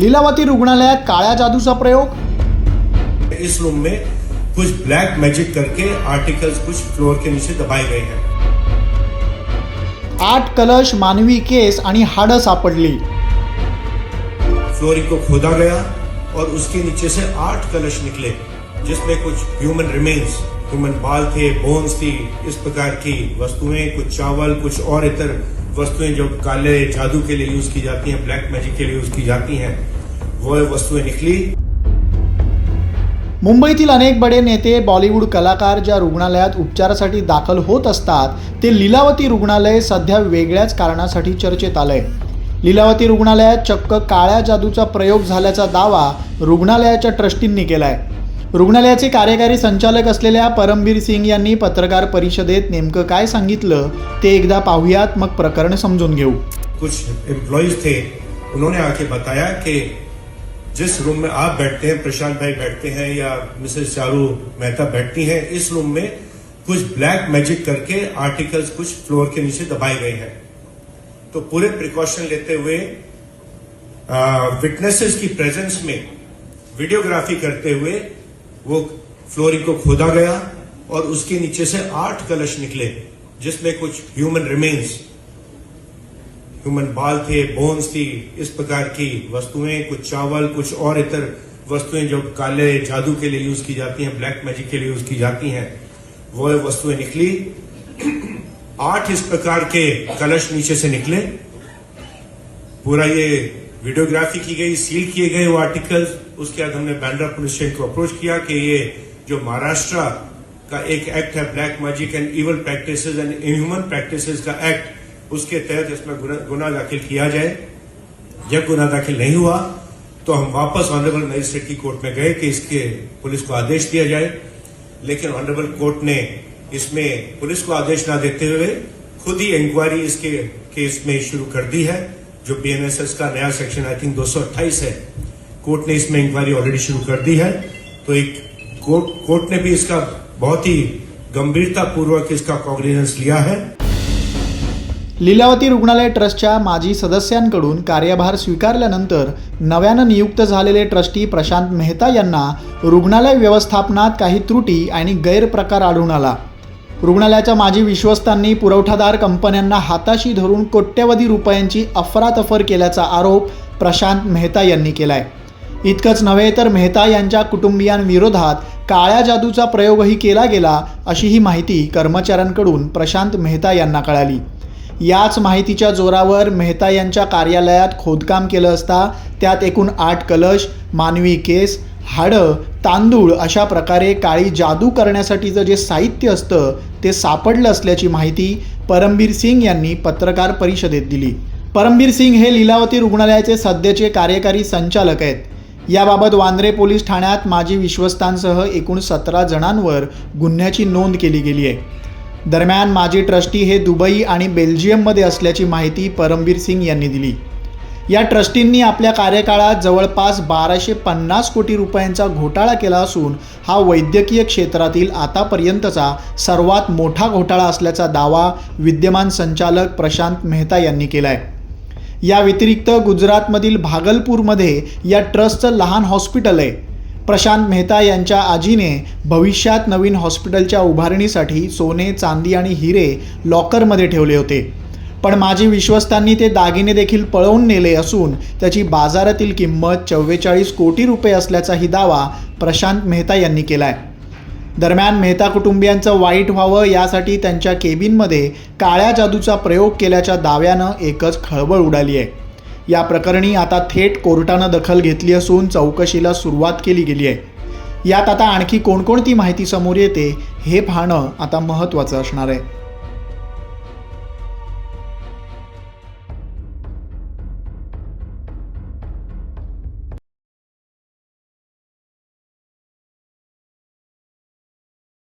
लीलावती रुग्णालयात काळ्या जादूचा प्रयोग? इस रूम में कुछ ब्लैक मैजिक करके आर्टिकल्स कुछ फ्लोर के नीचे दबाए गए हैं। आठ कलश मानवी केस आणि हाडं सापडली. फ्लोरिंग को खोदा गया और उसके नीचे से आठ कलश निकले जिसमें कुछ ह्यूमन रिमेन्स ह्यूमन बाल थे बोन्स थी इस प्रकार की वस्तुएं कुछ चावल कुछ और इतर वस्तुएं जो काले जादू के लिए यूज की जाती हैं ब्लैक मैजिक के लिए यूज की जाती हैं वो वस्तुएं निकली। मुंबईतील अनेक बडे नेते बॉलिवूड कलाकार ज्या रुग्णालयात उपचारासाठी दाखल होत असतात ते लीलावती रुग्णालय सध्या वेगळ्याच कारणासाठी चर्चेत आलंय. लीलावती रुग्णालयात चक्क काळ्या जादूचा प्रयोग झाल्याचा दावा रुग्णालयाच्या ट्रस्टींनी केलाय. रुग्णालयाचे कार्यकारी संचालक असलेल्या परमबीर सिंग यांनी पत्रकार परिषदेत नेमकं काय सांगितलं ते एकदा पाहूयात. मग प्रकरण समजून घेऊ. कुछ एम्प्लॉयज थे. उन्होंने आके बताया कि जिस रूम में आप बैठते हैं प्रशांत भाई बैठते हैं या मिसेस चारू मेहता बैठती हैं इस रूम में कुछ ब्लैक मैजिक करके आर्टिकल्स कुछ फ्लोर के नीचे दबाए गए हैं। तो पूरे प्रिकॉशन लेते हुए विटनेसेस की प्रेजेंस में वीडियोग्राफी करते हुए वो फ्लोरिंग को खोदा गया और उसके नीचे से आठ कलश निकले, जिसमें कुछ ह्यूमन रिमेन्स ह्यूमन बाल थे बोन्स थी, इस प्रकार की वस्तुएँ, कुछ चावल, कुछ और इतर वस्तुएँ जो काले जादू के लिए यूज़ की जाती हैं ब्लैक मैजिक के लिए यूज़ की जाती हैं, वो वस्तुएँ निकली। आठ इस प्रकार के कलश नीचे से निकले। पूरा ये वीडियोग्राफी की गई सील किए गए वो आर्टिकल्स उसके बाद हमने बैंड्रा पुलिस स्टेशन को अप्रोच किया कि ये जो महाराष्ट्र का एक एक्ट है black magic and evil practice and inhuman practice का एक्ट उसके तहत इसमें गुना, गुना दाखिल किया जाए। जब गुना दाखिल नहीं हुआ तो हम वापस ऑनरेबल मजिस्ट्रेट की कोर्ट में गए कि इसके पुलिस को आदेश दिया जाए। लेकिन ऑनरेबल कोर्ट ने इसमें पुलिस को आदेश ना देते हुए खुद ही इंक्वायरी इसके केस में शुरू कर दी है जो बीएनएसएस का नया सेक्शन आई थिंक 228 है। कोर्ट ने इसमें इंक्वायरी ऑलरेडी शुरू कर दी है। तो एक कोर्ट कोर्ट ने भी इसका बहुत ही गंभीरता पूर्वक इसका कॉग्निजेंस लिया है। लीलावती रुग्णालय ट्रस्टच्या माजी सदस्यांकडून कार्यभार स्वीकारल्यानंतर नव्यानं नियुक्त झालेले ट्रस्टी प्रशांत मेहता यांना रुग्णालय व्यवस्थापनात काही त्रुटी आणि गैरप्रकार आढळून आला. रुग्णालयाच्या माजी विश्वस्तांनी पुरवठादार कंपन्यांना हाताशी धरून कोट्यवधी रुपयांची अफरातफर केल्याचा आरोप प्रशांत मेहता यांनी केला आहे इतकंच नव्हे तर मेहता यांच्या कुटुंबियांविरोधात काळ्या जादूचा प्रयोगही केला गेला अशी ही माहिती कर्मचाऱ्यांकडून प्रशांत मेहता यांना कळाली. याच माहितीच्या जोरावर मेहता यांच्या कार्यालयात खोदकाम केलं असता त्यात एकूण आठ कलश मानवी केस हाडं तांदूळ अशा प्रकारे काळी जादू करण्यासाठीचं जे साहित्य असतं ते सापडलं असल्याची माहिती परमबीर सिंग यांनी पत्रकार परिषदेत दिली. परमबीर सिंग हे लीलावती रुग्णालयाचे सध्याचे कार्यकारी संचालक आहेत. याबाबत वांद्रे पोलीस ठाण्यात माजी विश्वस्तांसह एकूण सतरा जणांवर गुन्ह्याची नोंद केली गेली आहे. दरम्यान माजी ट्रस्टी हे दुबई आणि बेल्जियममध्ये असल्याची माहिती परमबीर सिंग यांनी दिली. या ट्रस्टींनी आपल्या कार्यकाळात जवळपास बाराशे पन्नास कोटी रुपयांचा घोटाळा केला असून हा वैद्यकीय क्षेत्रातील आतापर्यंतचा सर्वात मोठा घोटाळा असल्याचा दावा विद्यमान संचालक प्रशांत मेहता यांनी केला आहे या व्यतिरिक्त गुजरातमधील भागलपूरमध्ये या ट्रस्टचं लहान हॉस्पिटल आहे. प्रशांत मेहता यांच्या आजीने भविष्यात नवीन हॉस्पिटलच्या उभारणीसाठी सोने चांदी आणि हिरे लॉकरमध्ये ठेवले होते. पण माजी विश्वस्तांनी ते दागिने देखील पळवून नेले असून त्याची बाजारातील किंमत चव्वेचाळीस कोटी रुपये असल्याचाही दावा प्रशांत मेहता यांनी केला आहे दरम्यान मेहता कुटुंबियांचं वाईट व्हावं यासाठी त्यांच्या केबिनमध्ये काळ्या जादूचा प्रयोग केल्याच्या दाव्यानं एकच खळबळ उडाली आहे. या प्रकरणी आता थेट कोर्टानं दखल घेतली असून चौकशीला सुरुवात केली गेली आहे. यात आता आणखी कोणकोणती माहिती समोर येते हे पाहणं आता महत्त्वाचं असणार आहे.